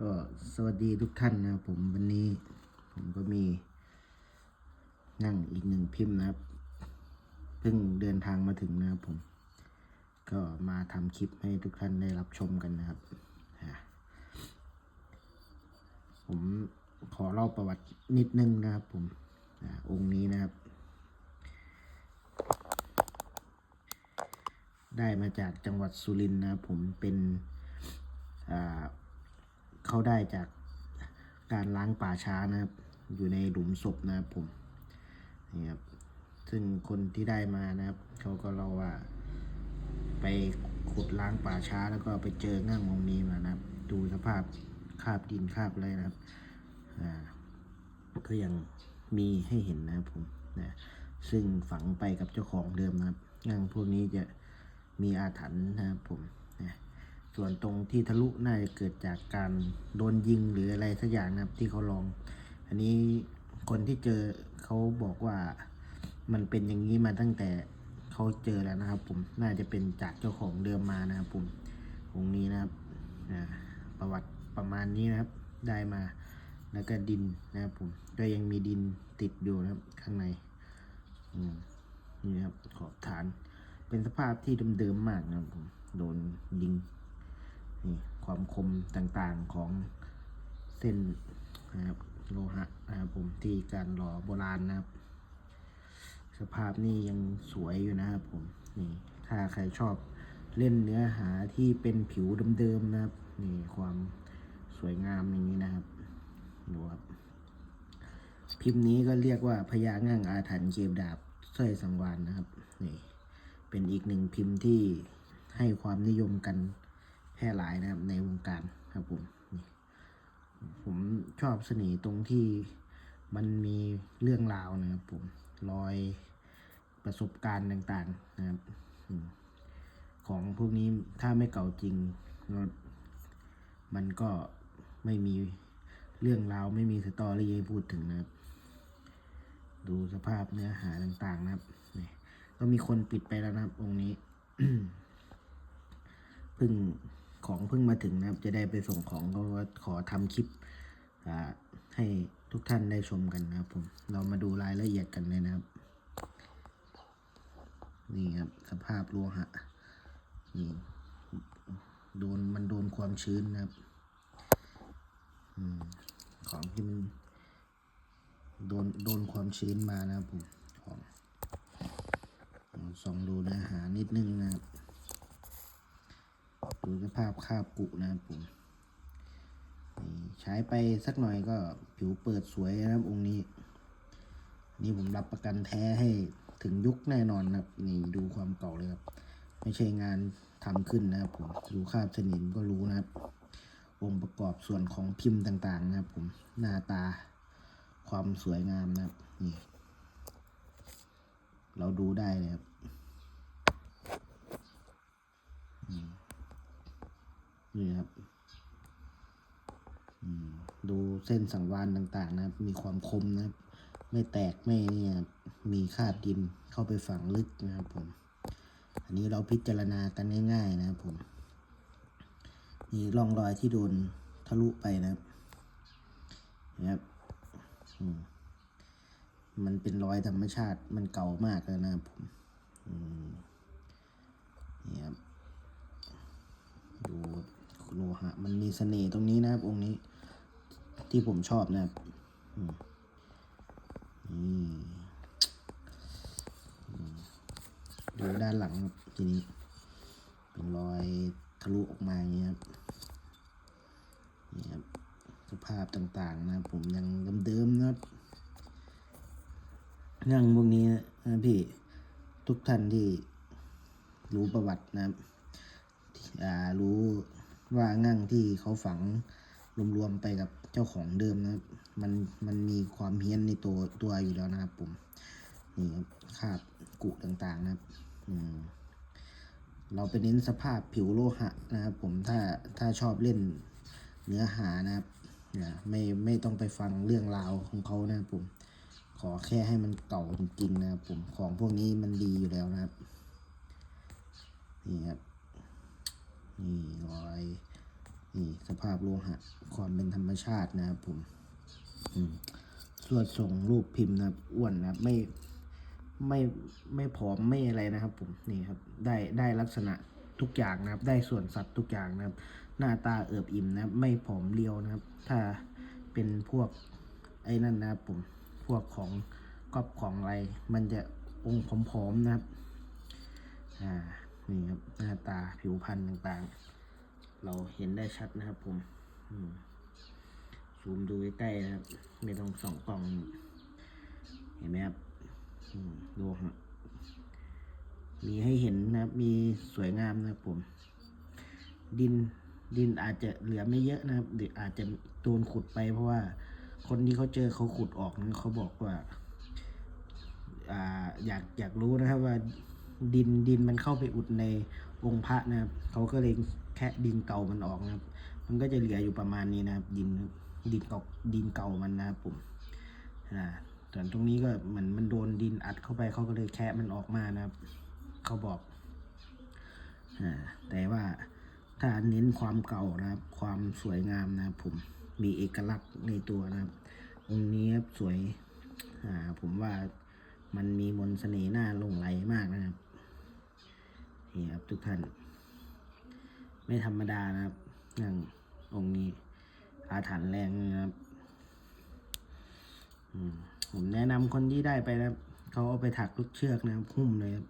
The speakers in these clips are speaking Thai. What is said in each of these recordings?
ก็สวัสดีทุกท่านนะครับผมวันนี้ ผมก็มี นั่งอีกหนึ่งพิมพ์นะครับ เพิ่งเดินทางมาถึงนะครับผม ก็มาทำคลิปให้ทุกท่านได้รับชมกันนะครับ ผมขอเล่าประวัตินิดนึงนะครับผมอองค์นี้นะครับ ได้มาจากจังหวัดสุรินทร์นะครับผมเป็นอ่า เขาได้จากการล้างป่าช้านะครับ อยู่ในหลุมศพนะครับผมนี่ครับซึ่งคนที่ได้มานะครับ เขาก็เล่าว่า ไปขุดล้างป่าช้าแล้วก็ไปเจอง่างองนี้มานะครับ ดูสภาพคาบดินคาบอะไรนะครับอ่าก็ยังมีให้เห็นนะครับผมนะซึ่งฝังไปกับเจ้าของเดิมนะครับง่างพวกนี้จะมีอาถรรพ์นะครับผม ส่วนตรงที่ทะลุน่าจะเกิดจากการโดนยิงหรืออะไรสักอย่างนะครับที่เขาลอง อันนี้คนที่เจอเขาบอกว่ามันเป็นอย่างนี้มาตั้งแต่เขาเจอแล้วนะครับ ผมน่าจะเป็นจากเจ้าของเดิมมานะครับ ผมองนี้นะครับประวัติประมาณนี้นะครับ ได้มาแล้วก็ดินนะครับผมก็ยังมีดินติดอยู่นะครับข้างในนี่นะครับขอบฐาน เป็นสภาพที่เดิมๆมากนะครับผมโดนยิง นี่ความคมต่างๆของเส้นนะครับโลหะนะครับผมที่การหล่อโบราณนะครับ สภาพนี่ยังสวยอยู่นะครับผมนี่ถ้าใครชอบเล่นเนื้อหาที่เป็นผิวเดิมๆนะครับนี่ความสวยงามอย่างนี้นะครับดูครับพิมพ์นี้ก็เรียกว่าพญาง่างอาถรรพ์เกมดาบสร้อยสังวานนะครับนี่เป็นอีกหนึ่งพิมพ์ที่ให้ความนิยมกัน แพร่หลายนะครับในวงการครับผมผมชอบเสน่ห์ตรงที่มันมีเรื่องราวนะครับผมรอยประสบการณ์ต่างๆนะครับของพวกนี้ถ้าไม่เก่าจริง มันก็ไม่มีเรื่องราวไม่มีสตอรี่ให้พูดถึงนะครับ ดูสภาพเนื้อหาต่างๆนะครับก็มีคนปิดไปแล้วนะครับองค์นี้เพิ่ง ของเพิ่งมาถึงนะครับ จะได้ไปส่งของก็ขอทำคลิปให้ทุกท่านได้ชมกันนะครับผม เรามาดูรายละเอียดกันเลยนะครับ นี่ครับสภาพโลหะนี่โดนมันโดนความชื้นนะครับอของที่มันโดนโดนความชื้นมานะครับผมของส่องดูเนื้อหานิดนึงนะครับ ดูสภาพคาบกุนะครับผมนี่ใช้ไปสักหน่อยก็ผิวเปิดสวยนะครับองค์นี้ นี่ผมรับประกันแท้ให้ถึงยุคแน่นอนนะครับ นี่ดูความเก่าเลยครับ ไม่ใช่งานทำขึ้นนะครับผมดูคาบสนิมก็รู้นะครับ องค์ประกอบส่วนของพิมพ์ต่างๆ นะครับ ผมหน้าตาความสวยงามนะครับ นี่ เราดูได้เลยครับ นี่ครับดูเส้นสังวานต่างๆ นะครับ มีความคมนะครับ ไม่แตกไม่เนี่ยมีคาบดินเข้าไปฝังลึกนะครับผม อันนี้เราพิจารณากันง่าย ๆ นะครับผม มีร่องรอยที่โดนทะลุไปนะครับนะครับมันเป็นรอยธรรมชาติมันเก่ามากแล้วนะครับผมนี่ครับ หะ มันมีเสน่ห์ตรงนี้นะครับ องค์นี้ ที่ผมชอบนะครับนี่ดูด้านหลังครับทีนี้ เป็นรอยทะลุออกมาอย่างเงี้ยครับนี่ครับสภาพต่างๆ นะผมยังเดิมๆนะครับนั่งพวกนี้นะพี่ทุกท่านที่รู้ประวัตินะครับรู้ ว่างั่งที่เขาฝังรวมๆไปกับเจ้าของเดิมนะครับ มันมันมีความเฮี้ยนในตัวตัวอยู่แล้วนะครับผมนี่ครับคาบกุต่างๆนะครับอืมเราไปเน้นสภาพผิวโลหะนะครับผมถ้าถ้าชอบเล่นเนื้อหานะครับไม่ไม่ต้องไปฟังเรื่องราวของเขานะครับผมขอแค่ให้มันเก่าจริงๆนะครับผมของพวกนี้มันดีอยู่แล้วนะครับนี่ครับ นี่รอยนี่สภาพโลหะความเป็นธรรมชาตินะครับผมส่วนส่งรูปพิมพ์นะครับอ้วนนะครับไม่ไม่ไม่ผอมไม่อะไรนะครับ ผมนี่ครับ ได้ได้ลักษณะทุกอย่างนะครับ ได้ส่วนสัตว์ทุกอย่างนะครับ หน้าตาเอิบอิ่มนะครับ ไม่ผอมเรียวนะครับ ถ้าเป็นพวกไอ้นั่นนะครับผมพวกของกอบของอะไร มันจะองค์ผอมๆนะครับ อ่า นี่ครับหน้าตาผิวพรรณต่างๆ เราเห็นได้ชัดนะครับผมซูมดูใกล้ๆนะครับไม่ต้องสองกล้อง เห็นไหมครับดูฮะมีให้เห็นนะครับ มีสวยงามนะครับผม ดินดินอาจจะเหลือไม่เยอะนะครับหรืออาจจะโดนขุดไปเพราะว่าคนที่เขาเจอเขาขุดออกนะเขาบอกว่า อ่าอยากอยากรู้นะครับว่า ดินดินมันเข้าไปอุดในองค์พระนะครับเขาก็เลยแค่ดินเก่ามันออกนะครับ มันก็จะเหลืออยู่ประมาณนี้นะครับดินดินเก่าดินเก่ามันนะครับผมอ่าส่วนตรงนี้ก็เหมือนมันโดนดินอัดเข้าไปเขาก็เลยแคะมันออกมานะครับเขาบอกอ่าแต่ว่าถ้าเน้นความเก่านะครับ ความสวยงามนะครับผมมีเอกลักษณ์ในตัวนะครับองค์นี้ครับสวยอ่าผมว่า มันมีมนเสน่ห์หน้าลงไหลมากนะครับนี่ครับทุกท่าน ไม่ธรรมดานะครับอย่างองค์นี้อาถรรพ์แรงนะครับผมแนะนำคนที่ได้ไปนะครับเขาเอาไปถักลูกเชือกนะครับหุ้มเลยครับ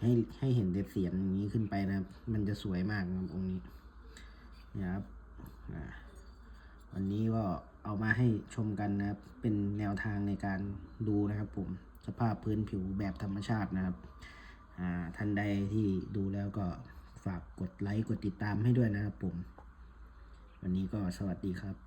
ให้ให้เห็นแต่เสียนอย่างนี้ขึ้นไปนะครับ มันจะสวยมากนะครับองค์นี้นี่ยครับวันนี้ก็ เอามาให้ชมกันนะครับ เป็นแนวทางในการดูนะครับ ผมสภาพพื้นผิวแบบธรรมชาตินะครับอ่าท่านใดที่ดูแล้วก็ฝากกดไลค์กดติดตามให้ด้วยนะครับผม วันนี้ก็สวัสดีครับ